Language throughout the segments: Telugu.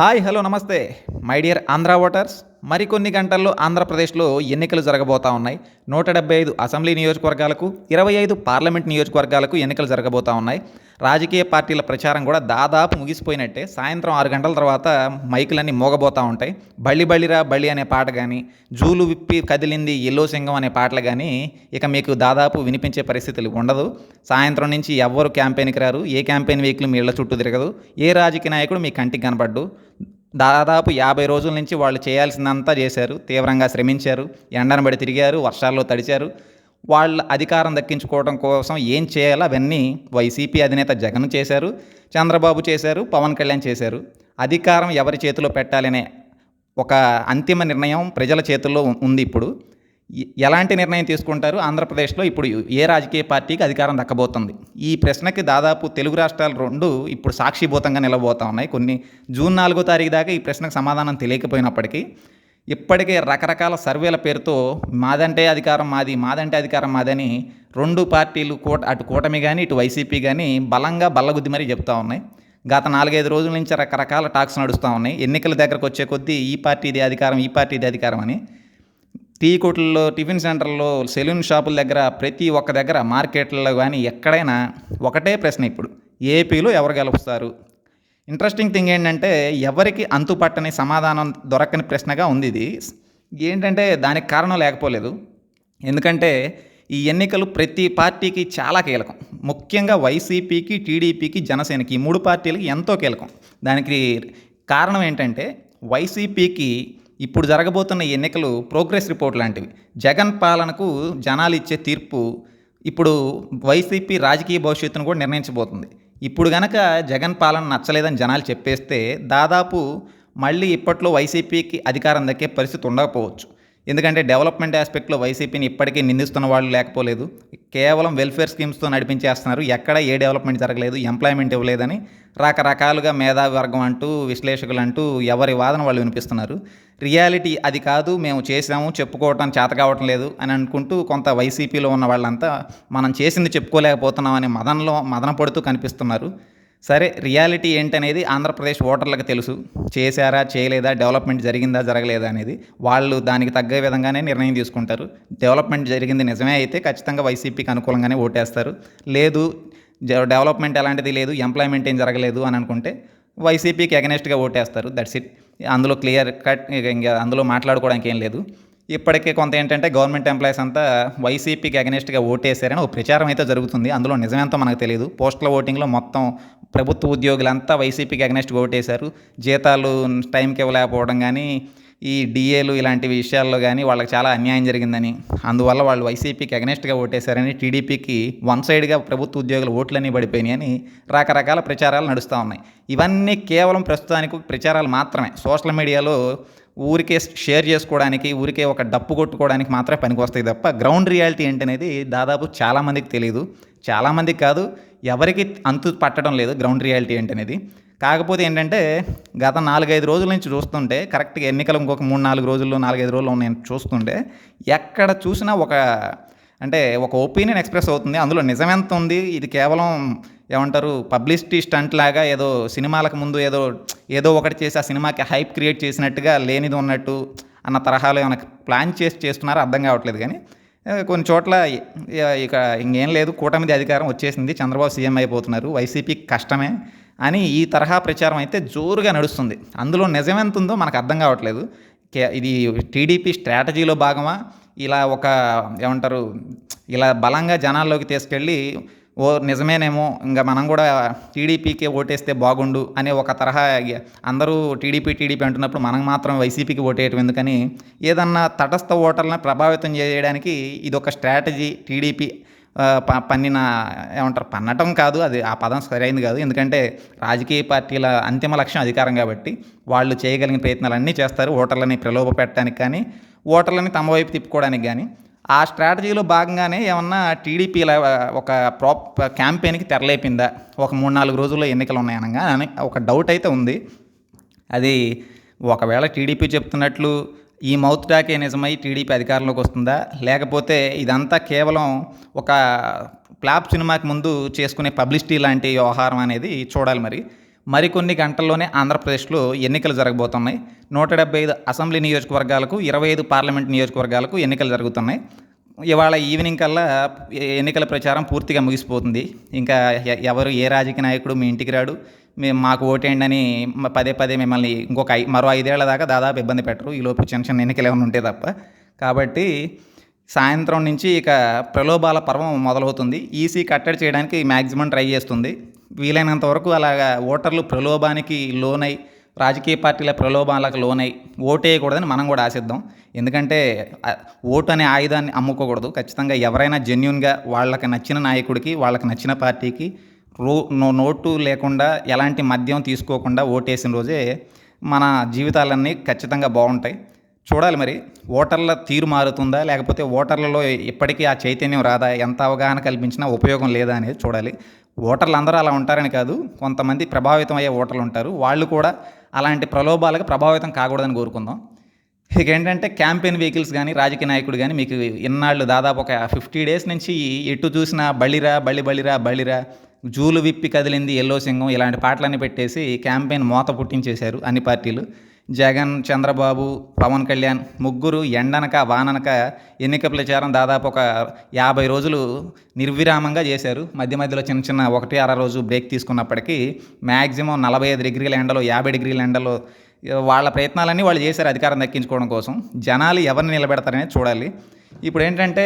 హాయ్ హలో నమస్తే. మై డియర్ ఆంధ్ర ఓటర్స్ మరికొన్ని గంటల్లో ఆంధ్రప్రదేశ్లో ఎన్నికలు జరగబోతా ఉన్నాయి. నూట డెబ్బై ఐదు అసెంబ్లీ నియోజకవర్గాలకు ఇరవై ఐదు పార్లమెంట్ నియోజకవర్గాలకు ఎన్నికలు జరగబోతా ఉన్నాయి. రాజకీయ పార్టీల ప్రచారం కూడా దాదాపు ముగిసిపోయినట్టే. సాయంత్రం ఆరు గంటల తర్వాత మైకులన్నీ మోగబోతూ ఉంటాయి. బళ్ళి బళ్ళిరా బళ్ళి అనే పాట కానీ జూలు విప్పి కదిలింది ఎల్లో సింగం అనే పాటలు కానీ ఇక మీకు దాదాపు వినిపించే పరిస్థితులు ఉండదు. సాయంత్రం నుంచి ఎవ్వరు క్యాంపెయిన్కి రారు. ఏ క్యాంపెయిన్ వెహికల్ మీ ఇళ్ళ చుట్టూ తిరగదు. ఏ రాజకీయ నాయకుడు మీ కంటికి కనపడ్డు దాదాపు యాభై రోజుల నుంచి వాళ్ళు చేయాల్సిందంతా చేశారు. తీవ్రంగా శ్రమించారు. ఎండను బడి తిరిగారు. వర్షాల్లో తడిచారు. వాళ్ళ అధికారం దక్కించుకోవడం కోసం ఏం చేయాలో అవన్నీ వైసీపీ అధినేత జగన్ చేశారు. చంద్రబాబు చేశారు. పవన్ కళ్యాణ్ చేశారు. అధికారం ఎవరి చేతిలో పెట్టాలనే ఒక అంతిమ నిర్ణయం ప్రజల చేతుల్లో ఉంది ఇప్పుడు. ఎలాంటి నిర్ణయం తీసుకుంటారు? ఆంధ్రప్రదేశ్లో ఇప్పుడు ఏ రాజకీయ పార్టీకి అధికారం దక్కబోతుంది? ఈ ప్రశ్నకి దాదాపు తెలుగు రాష్ట్రాలు రెండు ఇప్పుడు సాక్షిభూతంగా నిలబోతా ఉన్నాయి. కొన్ని జూన్ నాలుగో తారీఖు దాకా ఈ ప్రశ్నకు సమాధానం తెలియకపోయినప్పటికీ ఇప్పటికే రకరకాల సర్వేల పేరుతో మాదంటే అధికారం మాది మాదంటే అధికారం మాదని రెండు పార్టీలు కూట అటు కూటమి కానీ ఇటు వైసీపీ కానీ బలంగా బల్లగుద్ది మరీ చెప్తా ఉన్నాయి. గత నాలుగైదు రోజుల నుంచి రకరకాల టాక్స్ నడుస్తూ ఉన్నాయి. ఎన్నికల దగ్గరకు వచ్చే కొద్దీ ఈ పార్టీది అధికారం ఈ పార్టీది అధికారం అని టీ కొట్లలో టిఫిన్ సెంటర్లో సెలూన్ షాపుల దగ్గర ప్రతి ఒక్క దగ్గర మార్కెట్లలో కానీ ఎక్కడైనా ఒకటే ప్రశ్న ఇప్పుడు. ఏపీలో ఎవరు గెలుస్తారు? ఇంట్రెస్టింగ్ థింగ్ ఏంటంటే ఎవరికి అంతుపట్టని సమాధానం దొరకని ప్రశ్నగా ఉంది ఇది. ఏంటంటే దానికి కారణం లేకపోలేదు. ఎందుకంటే ఈ ఎన్నికలు ప్రతి పార్టీకి చాలా కీలకం. ముఖ్యంగా వైసీపీకి టీడీపీకి జనసేనకి ఈ మూడు పార్టీలకి ఎంతో కీలకం. దానికి కారణం ఏంటంటే వైసీపీకి ఇప్పుడు జరగబోతున్న ఎన్నికలు ప్రోగ్రెస్ రిపోర్ట్ లాంటివి. జగన్ పాలనకు జనాలు ఇచ్చే తీర్పు ఇప్పుడు వైసీపీ రాజకీయ భవిష్యత్తును కూడా నిర్ణయించబోతుంది. ఇప్పుడు గనక జగన్ పాలన నచ్చలేదని జనాలు చెప్పేస్తే దాదాపు మళ్ళీ ఇప్పట్లో వైసీపీకి అధికారం దక్కే పరిస్థితి ఉండకపోవచ్చు. ఎందుకంటే డెవలప్మెంట్ ఆస్పెక్ట్లో వైసీపీని ఇప్పటికీ నిందిస్తున్న వాళ్ళు లేకపోలేదు. కేవలం వెల్ఫేర్ స్కీమ్స్తో నడిపించేస్తున్నారు. ఎక్కడ ఏ డెవలప్మెంట్ జరగలేదు ఎంప్లాయ్మెంట్ ఇవ్వలేదని రకరకాలుగా మేధావి వర్గం అంటూ విశ్లేషకులు అంటూ ఎవరి వాదన వాళ్ళు వినిపిస్తున్నారు. రియాలిటీ అది కాదు మేము చేసాము చెప్పుకోవటం చేత కావటం లేదు అని అనుకుంటూ కొంత వైసీపీలో ఉన్న వాళ్ళంతా మనం చేసింది చెప్పుకోలేకపోతున్నాం అనే మదనలో మదన పడుతూ కనిపిస్తున్నారు. సరే రియాలిటీ ఏంటనేది ఆంధ్రప్రదేశ్ ఓటర్లకు తెలుసు. చేశారా చేయలేదా డెవలప్మెంట్ జరిగిందా జరగలేదా అనేది వాళ్ళు దానికి తగ్గ విధంగానే నిర్ణయం తీసుకుంటారు. డెవలప్మెంట్ జరిగింది నిజమే అయితే ఖచ్చితంగా వైసీపీకి అనుకూలంగానే ఓటేస్తారు. లేదు డెవలప్మెంట్ ఎలాంటిది లేదు ఎంప్లాయ్మెంట్ ఏం జరగలేదు అని అనుకుంటే వైసీపీకి అగనెస్ట్గా ఓటేస్తారు. That's it. అందులో క్లియర్ కట్ ఇంకా అందులో మాట్లాడుకోవడానికి ఏం లేదు. ఇప్పటికే కొంత ఏంటంటే గవర్నమెంట్ ఎంప్లాయీస్ అంతా వైసీపీకి అగనెస్ట్గా ఓటేశారని ఒక ప్రచారం అయితే జరుగుతుంది. అందులో నిజమేంతో మనకు తెలియదు పోస్టల్ ఓటింగ్లో మొత్తం ప్రభుత్వ ఉద్యోగులంతా వైసీపీకి అగనెస్ట్గా ఓటేశారు. జీతాలు టైంకి ఇవ్వలేకపోవడం కానీ ఈ డిఏలు ఇలాంటి విషయాల్లో కానీ వాళ్ళకి చాలా అన్యాయం జరిగిందని. అందువల్ల వాళ్ళు వైసీపీకి అగనెస్ట్గా ఓటేశారని టీడీపీకి వన్ సైడ్గా ప్రభుత్వ ఉద్యోగుల ఓట్లన్నీ పడిపోయినాయని రకరకాల ప్రచారాలు నడుస్తూ ఉన్నాయి. ఇవన్నీ కేవలం ప్రస్తుతానికి ప్రచారాలు మాత్రమే. సోషల్ మీడియాలో ఊరికే షేర్ చేసుకోవడానికి ఊరికే ఒక డప్పు కొట్టుకోవడానికి మాత్రమే పనికొస్తాయి తప్ప గ్రౌండ్ రియాలిటీ ఏంటనేది దాదాపు చాలామందికి తెలియదు చాలామందికి కాదు ఎవరికి అంతు పట్టడం లేదు గ్రౌండ్ రియాలిటీ ఏంటనేది. కాకపోతే ఏంటంటే గత నాలుగైదు రోజుల నుంచి చూస్తుంటే కరెక్ట్గా ఎన్నికలు ఇంకొక మూడు నాలుగు రోజుల్లో నాలుగైదు రోజులు నేను చూస్తుంటే ఎక్కడ చూసినా ఒక అంటే ఒక ఒపీనియన్ ఎక్స్ప్రెస్ అవుతుంది. అందులో నిజమెంత ఉంది? ఇది కేవలం ఏమంటారు పబ్లిసిటీ స్టంట్ లాగా ఏదో సినిమాలకు ముందు ఏదో ఏదో ఒకటి చేసి ఆ సినిమాకి హైప్ క్రియేట్ చేసినట్టుగా లేనిది ఉన్నట్టు అన్న తరహాలో ఏమైనా ప్లాన్ చేసి చేస్తున్నారో? అర్థం కావట్లేదు కానీ కొన్ని చోట్ల ఇక ఇంకేం లేదు. కూటమిది అధికారం వచ్చేసింది. చంద్రబాబు సీఎం అయిపోతున్నారు. వైసీపీ కష్టమే. అని ఈ తరహా ప్రచారం అయితే జోరుగా నడుస్తుంది. అందులో నిజమెంత ఉందో మనకు అర్థం కావట్లేదు. కే- ఇది టీడీపీ స్ట్రాటజీలో భాగమా? ఇలా ఒక ఏమంటారు ఇలా బలంగా జనాల్లోకి తీసుకెళ్ళి ఓ నిజమేనేమో ఇంకా మనం కూడా టీడీపీకి ఓటేస్తే బాగుండు అనే ఒక తరహా అందరూ టీడీపీ టీడీపీ అంటున్నప్పుడు మనం మాత్రం వైసీపీకి ఓటేయటం ఎందుకని ఏదన్నా తటస్థ ఓటర్లను ప్రభావితం చేయడానికి ఇది ఒక స్ట్రాటజీ టీడీపీ ప- పన్నిన ఏమంటారు పన్నటం కాదు అది ఆ పదం సరైనది కాదు. ఎందుకంటే రాజకీయ పార్టీల అంతిమ లక్ష్యం అధికారం కాబట్టి వాళ్ళు చేయగలిగిన ప్రయత్నాలు అన్నీ చేస్తారు. ఓటర్లని ప్రలోభ పెట్టడానికి కానీ ఓటర్లని తమ వైపు తిప్పుకోవడానికి కానీ. ఆ స్ట్రాటజీలో భాగంగానే ఏమన్నా టీడీపీల ఒక ప్రాప్ క్యాంపెయిన్కి తెరలేపిందా? ఒక మూడు నాలుగు రోజుల్లో ఎన్నికలు ఉన్నాయనగా అని ఒక డౌట్ అయితే ఉంది. అది ఒకవేళ టీడీపీ చెప్తున్నట్లు ఈ మౌత్ టాకే నిజమై టీడీపీ అధికారంలోకి వస్తుందా? లేకపోతే ఇదంతా కేవలం ఒక ఫ్లాప్ సినిమాకి ముందు చేసుకునే పబ్లిసిటీ లాంటి వ్యవహారం అనేది చూడాలి మరి. మరికొన్ని గంటల్లోనే ఆంధ్రప్రదేశ్లో ఎన్నికలు జరగబోతున్నాయి. నూట డెబ్బై ఐదు అసెంబ్లీ నియోజకవర్గాలకు ఇరవై ఐదు పార్లమెంట్ నియోజకవర్గాలకు ఎన్నికలు జరుగుతున్నాయి. ఇవాళ ఈవినింగ్ కల్లా ఎన్నికల ప్రచారం పూర్తిగా ముగిసిపోతుంది. ఇంకా ఎ- ఎవరు ఏ రాజకీయ నాయకుడు మీ ఇంటికి రాడు? మేము మాకు ఓటేయండి అని పదే పదే మిమ్మల్ని ఇంకొక ఐ మరో ఐదేళ్ళ దాకా దాదాపు ఇబ్బంది పెట్టరు. ఈలోపు చిన్న చిన్న ఎన్నికలు ఏమైనా ఉంటే తప్ప. కాబట్టి సాయంత్రం నుంచి ఇక ప్రలోభాల పర్వం మొదలవుతుంది. ఈసీ కట్టడి చేయడానికి మ్యాక్సిమం ట్రై చేస్తుంది. వీలైనంత వరకు అలాగా ఓటర్లు ప్రలోభానికి లోనై రాజకీయ పార్టీల ప్రలోభాలకు లోనై ఓటేయకూడదని మనం కూడా ఆశిద్దాం. ఎందుకంటే ఓటు అనే ఆయుధాన్ని అమ్ముకోకూడదు. ఖచ్చితంగా ఎవరైనా జెన్యున్గా వాళ్ళకి నచ్చిన నాయకుడికి వాళ్ళకి నచ్చిన పార్టీకి రో నోటు లేకుండా ఎలాంటి మద్యం తీసుకోకుండా ఓటేసిన రోజే మన జీవితాలన్నీ ఖచ్చితంగా బాగుంటాయి. చూడాలి మరి ఓటర్ల తీరు మారుతుందా? లేకపోతే ఓటర్లలో ఇప్పటికీ ఆ చైతన్యం రాదా? ఎంత అవగాహన కల్పించినా ఉపయోగం లేదా అనేది చూడాలి. ఓటర్లు అందరూ అలా ఉంటారని కాదు కొంతమంది ప్రభావితం అయ్యే ఓటర్లు ఉంటారు. వాళ్ళు కూడా అలాంటి ప్రలోభాలకు ప్రభావితం కాకూడదని కోరుకుందాం. ఇక ఏంటంటే క్యాంపెయిన్ వెహికల్స్ కానీ రాజకీయ నాయకుడు కానీ మీకు ఇన్నాళ్ళు దాదాపు ఒక ఫిఫ్టీ డేస్ నుంచి ఎటు చూసినా బళ్ళిరా బళ్ళి బళ్ళిరా బళ్ళిరా జూలు విప్పి కదిలింది ఎల్లో సింగం ఇలాంటి పాటలన్నీ పెట్టేసి క్యాంపెయిన్ మోత పుట్టించేశారు అన్ని పార్టీలు. జగన్ చంద్రబాబు పవన్ కళ్యాణ్ ముగ్గురు ఎండనక వాననక ఎన్నిక ప్రచారం దాదాపు ఒక యాభై రోజులు నిర్విరామంగా చేశారు. మధ్య మధ్యలో చిన్న చిన్న ఒకటి అర రోజు బ్రేక్ తీసుకున్నప్పటికీ మ్యాక్సిమం నలభై ఐదు డిగ్రీల ఎండలో యాభై డిగ్రీల ఎండలో వాళ్ళ ప్రయత్నాలన్నీ వాళ్ళు చేశారు అధికారం దక్కించుకోవడం కోసం. జనాలు ఎవరిని నిలబెడతారనేది చూడాలి. ఇప్పుడు ఏంటంటే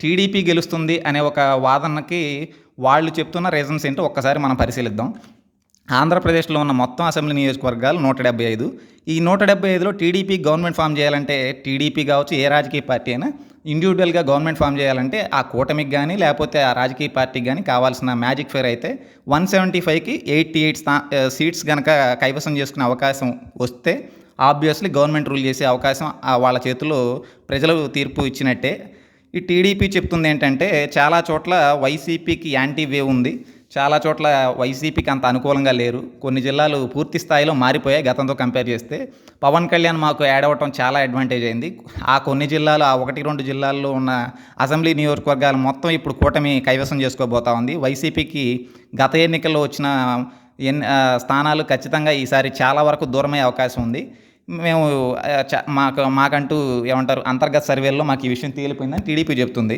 టీడీపీ గెలుస్తుంది అనే ఒక వాదనకి వాళ్ళు చెప్తున్న రీజన్స్ ఏంటో ఒక్కసారి మనం పరిశీలిద్దాం. ఆంధ్రప్రదేశ్లో ఉన్న మొత్తం అసెంబ్లీ నియోజకవర్గాలు నూట డెబ్బై ఐదు. ఈ నూట డెబ్బై ఐదులో టీడీపీ గవర్నమెంట్ ఫామ్ చేయాలంటే టీడీపీ కావచ్చు ఏ రాజకీయ పార్టీ అయినా ఇండివిజువల్గా గవర్నమెంట్ ఫామ్ చేయాలంటే ఆ కూటమికి కానీ లేకపోతే ఆ రాజకీయ పార్టీకి కానీ కావాల్సిన మ్యాజిక్ ఫేర్ అయితే వన్ సెవెంటీ ఫైవ్కి ఎయిటీ ఎయిట్ స్థా సీట్స్ కనుక కైవసం చేసుకునే అవకాశం వస్తే ఆబ్వియస్లీ గవర్నమెంట్ రూల్ చేసే అవకాశం వాళ్ళ చేతిలో ప్రజలు తీర్పు ఇచ్చినట్టే. ఈ టీడీపీ చెప్తుంది ఏంటంటే చాలా చోట్ల వైసీపీకి యాంటీ వేవ్ ఉంది. చాలా చోట్ల వైసీపీకి అంత అనుకూలంగా లేరు. కొన్ని జిల్లాలు పూర్తి స్థాయిలో మారిపోయాయి గతంతో కంపేర్ చేస్తే. పవన్ కళ్యాణ్ మాకు యాడ్ అవ్వటం చాలా అడ్వాంటేజ్ అయింది. ఆ కొన్ని జిల్లాలు ఆ ఒకటి రెండు జిల్లాల్లో ఉన్న అసెంబ్లీ నియోజకవర్గాలు మొత్తం ఇప్పుడు కూటమి కైవసం చేసుకోబోతా ఉంది. వైసీపీకి గత ఎన్నికల్లో వచ్చిన ఎన్ స్థానాలు ఖచ్చితంగా ఈసారి చాలా వరకు దూరమయ్యే అవకాశం ఉంది. మేము చ- మాకు మాకంటూ ఏమంటారు అంతర్గత సర్వేల్లో మాకు ఈ విషయం తేలిపోయిందని టీడీపీ చెప్తుంది.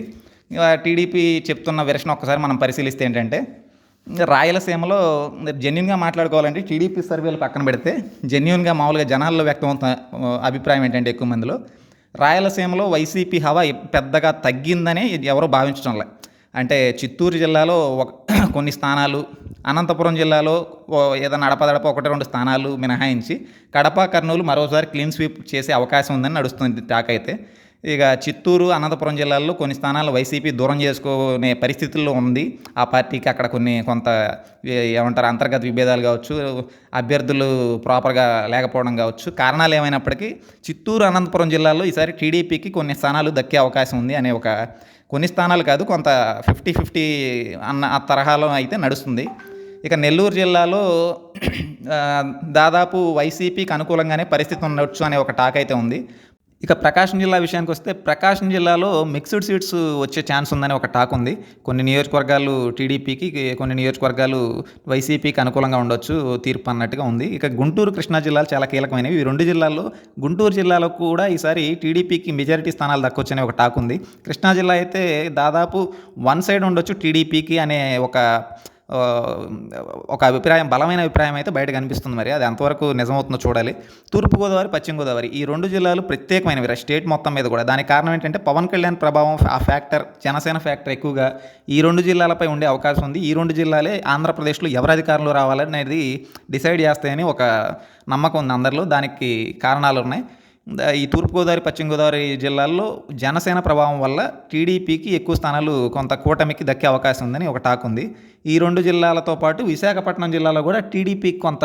టీడీపీ చెప్తున్న వెర్షన్ ఒక్కసారి మనం పరిశీలిస్తే ఏంటంటే రాయలసీమలో జెన్యున్గా మాట్లాడుకోవాలంటే టీడీపీ సర్వేలు పక్కన పెడితే జెన్యున్గా మామూలుగా జనాల్లో వ్యక్తమవుతున్న అభిప్రాయం ఏంటంటే ఎక్కువ మందిలో రాయలసీమలో వైసీపీ హవా పెద్దగా తగ్గిందని ఎవరో భావించడంలే. అంటే చిత్తూరు జిల్లాలో ఒక కొన్ని స్థానాలు అనంతపురం జిల్లాలో ఓ ఏదైనా అడపదడప ఒకటి రెండు స్థానాలు మినహాయించి కడప కర్నూలు మరోసారి క్లీన్ స్వీప్ చేసే అవకాశం ఉందని నడుస్తుంది టాక్ అయితే. ఇక చిత్తూరు అనంతపురం జిల్లాల్లో కొన్ని స్థానాలు వైసీపీ దూరం చేసుకునే పరిస్థితుల్లో ఉంది. ఆ పార్టీకి అక్కడ కొన్ని కొంత ఏమంటారు అంతర్గత విభేదాలు కావచ్చు అభ్యర్థులు ప్రాపర్గా లేకపోవడం కావచ్చు కారణాలు ఏమైనప్పటికీ చిత్తూరు అనంతపురం జిల్లాలో ఈసారి టీడీపీకి కొన్ని స్థానాలు దక్కే అవకాశం ఉంది అనే ఒక కొన్ని స్థానాలు కాదు కొంత ఫిఫ్టీ ఫిఫ్టీ అన్న ఆ తరహాలో అయితే నడుస్తుంది. ఇక నెల్లూరు జిల్లాలో దాదాపు వైసీపీకి అనుకూలంగానే పరిస్థితి ఉండొచ్చు అనే ఒక టాక్ అయితే ఉంది. ఇక ప్రకాశం జిల్లా విషయానికి వస్తే ప్రకాశం జిల్లాలో మిక్స్డ్ సీట్స్ వచ్చే ఛాన్స్ ఉందని ఒక టాక్ ఉంది. కొన్ని నియోజకవర్గాలు టీడీపీకి కొన్ని నియోజకవర్గాలు వైసీపీకి అనుకూలంగా ఉండొచ్చు తీర్పు అన్నట్టుగా ఉంది. ఇక గుంటూరు కృష్ణా జిల్లాలు చాలా కీలకమైనవి. ఈ రెండు జిల్లాల్లో గుంటూరు జిల్లాలో కూడా ఈసారి టీడీపీకి మెజారిటీ స్థానాలు దక్కొచ్చనే ఒక టాక్ ఉంది. కృష్ణా జిల్లా అయితే దాదాపు వన్ సైడ్ ఉండొచ్చు టీడీపీకి అనే ఒక ఒక అభిప్రాయం బలమైన అభిప్రాయం అయితే బయట కనిపిస్తుంది మరి. అది ఎంతవరకు నిజమవుతుందో చూడాలి. తూర్పుగోదావరి పశ్చిమ గోదావరి ఈ రెండు జిల్లాలు ప్రత్యేకమైనవి స్టేట్ మొత్తం మీద కూడా. దానికి కారణం ఏంటంటే పవన్ కళ్యాణ్ ప్రభావం ఆ ఫ్యాక్టర్ జనసేన ఫ్యాక్టర్ ఎక్కువగా ఈ రెండు జిల్లాలపై ఉండే అవకాశం ఉంది. ఈ రెండు జిల్లాలే ఆంధ్రప్రదేశ్లో ఎవరు అధికారంలో రావాలనేది డిసైడ్ చేస్తాయని ఒక నమ్మకం ఉంది అందరిలో. దానికి కారణాలు ఉన్నాయి. ఈ తూర్పుగోదావరి పశ్చిమ గోదావరి జిల్లాల్లో జనసేన ప్రభావం వల్ల టీడీపీకి ఎక్కువ స్థానాలు కొంత కూటమికి దక్కే అవకాశం ఉందని ఒక టాక్ ఉంది. ఈ రెండు జిల్లాలతో పాటు విశాఖపట్నం జిల్లాలో కూడా టీడీపీకి కొంత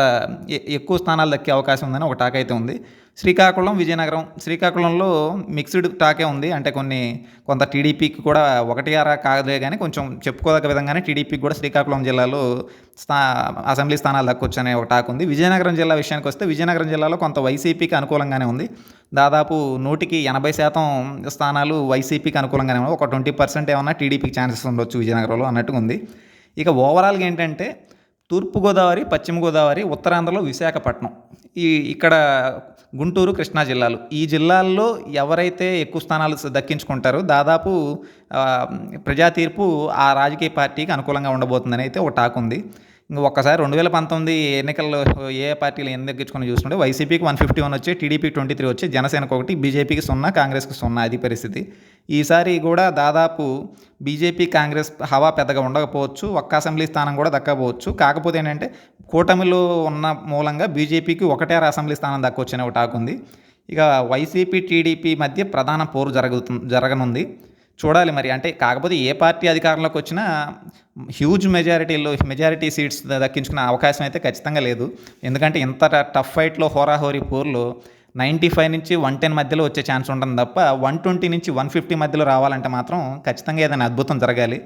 ఎ- ఎక్కువ స్థానాలు దక్కే అవకాశం ఉందని ఒక టాక్ అయితే ఉంది. శ్రీకాకుళం విజయనగరం. శ్రీకాకుళంలో మిక్స్డ్ టాకే ఉంది. అంటే కొన్ని కొంత టీడీపీకి కూడా ఒకటి అరా కాదే కానీ కొంచెం చెప్పుకోదగ్గ విధంగానే టీడీపీకి కూడా శ్రీకాకుళం జిల్లాలో స్థా అసెంబ్లీ స్థానాలు దక్కొచ్చనే ఒక టాక్ ఉంది. విజయనగరం జిల్లా విషయానికి వస్తే విజయనగరం జిల్లాలో కొంత వైసీపీకి అనుకూలంగానే ఉంది. దాదాపు నూటికి ఎనభై శాతం స్థానాలు వైసీపీకి అనుకూలంగానే ఉన్నాయి. ఒక ట్వంటీ పర్సెంట్ ఏమన్నా టీడీపీకి ఛాన్సెస్ ఉండొచ్చు విజయనగరంలో అన్నట్టుగా ఉంది. ఇక ఓవరాల్గా ఏంటంటే తూర్పుగోదావరి పశ్చిమ గోదావరి ఉత్తరాంధ్రలో విశాఖపట్నం. ఈ ఇక్కడ గుంటూరు కృష్ణా జిల్లాలు. ఈ జిల్లాల్లో ఎవరైతే ఎక్కువ స్థానాలు దక్కించుకుంటారో దాదాపు ప్రజా తీర్పు ఆ రాజకీయ పార్టీకి అనుకూలంగా ఉండబోతుందని అయితే ఒక టాక్ ఉంది. ఇంకా ఒక్కసారి రెండు వేల పంతొమ్మిది ఎన్నికల్లో ఏ పార్టీలు ఎన్ని దక్కించుకుని చూసుకుంటే వైసీపీకి వన్ ఫిఫ్టీ వన్ వచ్చి టీడీపీ ట్వంటీ త్రీ వచ్చి జనసేనకు ఒకటి బీజేపీకి సున్నా కాంగ్రెస్కి సున్నా అది పరిస్థితి. ఈసారి కూడా దాదాపు బీజేపీ కాంగ్రెస్ హవా పెద్దగా ఉండకపోవచ్చు ఒక్క అసెంబ్లీ స్థానం కూడా దక్కకపోవచ్చు. కాకపోతే ఏంటంటే కూటమిలో ఉన్న మూలంగా బీజేపీకి ఒకటే అసెంబ్లీ స్థానం దక్కవచ్చు ఒక టాక్ ఉంది ఇక వైసీపీ టీడీపీ మధ్య ప్రధాన పోరు జరుగుతు జరగనుంది. చూడాలి మరి. అంటే కాకపోతే ఏ పార్టీ అధికారంలోకి వచ్చినా హ్యూజ్ మెజారిటీలో మెజారిటీ సీట్స్ దక్కించుకునే అవకాశం అయితే ఖచ్చితంగా లేదు. ఎందుకంటే ఇంత టఫ్ ఫైట్లో హోరాహోరీ పోర్లో నైంటీ ఫైవ్ నుంచి వన్ టెన్ మధ్యలో వచ్చే ఛాన్స్ ఉంటుంది తప్ప వన్ ట్వంటీ నుంచి వన్ ఫిఫ్టీ మధ్యలో రావాలంటే మాత్రం ఖచ్చితంగా ఏదైనా అద్భుతం జరగాలి.